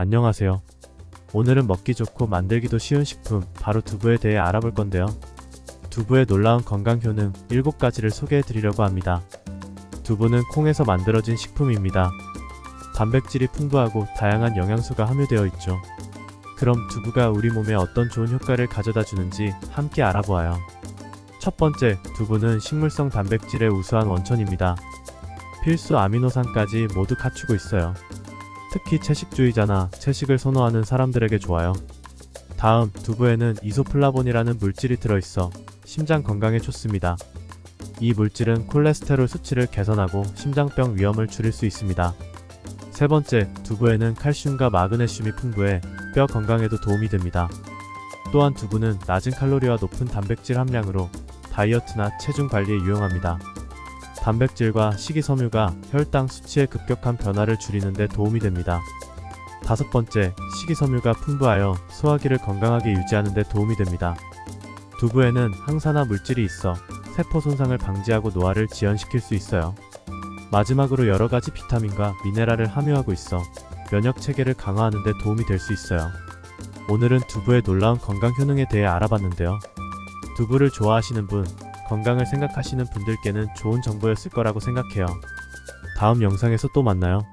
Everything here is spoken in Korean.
안녕하세요. 오늘은 먹기 좋고 만들기도 쉬운 식품, 바로 두부에 대해 알아볼 건데요. 두부의 놀라운 건강 효능 7가지를 소개해 드리려고 합니다. 두부는 콩에서 만들어진 식품입니다. 단백질이 풍부하고 다양한 영양소가 함유되어 있죠. 그럼 두부가 우리 몸에 어떤 좋은 효과를 가져다 주는지 함께 알아보아요. 첫 번째, 두부는 식물성 단백질의 우수한 원천입니다. 필수 아미노산까지 모두 갖추고 있어요. 특히 채식주의자나 채식을 선호하는 사람들에게 좋아요. 다음, 두부에는 이소플라본이라는 물질이 들어있어 심장 건강에 좋습니다. 이 물질은 콜레스테롤 수치를 개선하고 심장병 위험을 줄일 수 있습니다. 세 번째, 두부에는 칼슘과 마그네슘이 풍부해 뼈 건강에도 도움이 됩니다. 또한 두부는 낮은 칼로리와 높은 단백질 함량으로 다이어트나 체중 관리에 유용합니다. 단백질과 식이섬유가 혈당 수치의 급격한 변화를 줄이는 데 도움이 됩니다. 다섯 번째, 식이섬유가 풍부하여 소화기를 건강하게 유지하는 데 도움이 됩니다. 두부에는 항산화 물질이 있어 세포 손상을 방지하고 노화를 지연시킬 수 있어요. 마지막으로 여러 가지 비타민과 미네랄을 함유하고 있어 면역 체계를 강화하는 데 도움이 될 수 있어요. 오늘은 두부의 놀라운 건강 효능에 대해 알아봤는데요. 두부를 좋아하시는 분, 건강을 생각하시는 분들께는 좋은 정보였을 거라고 생각해요. 다음 영상에서 또 만나요.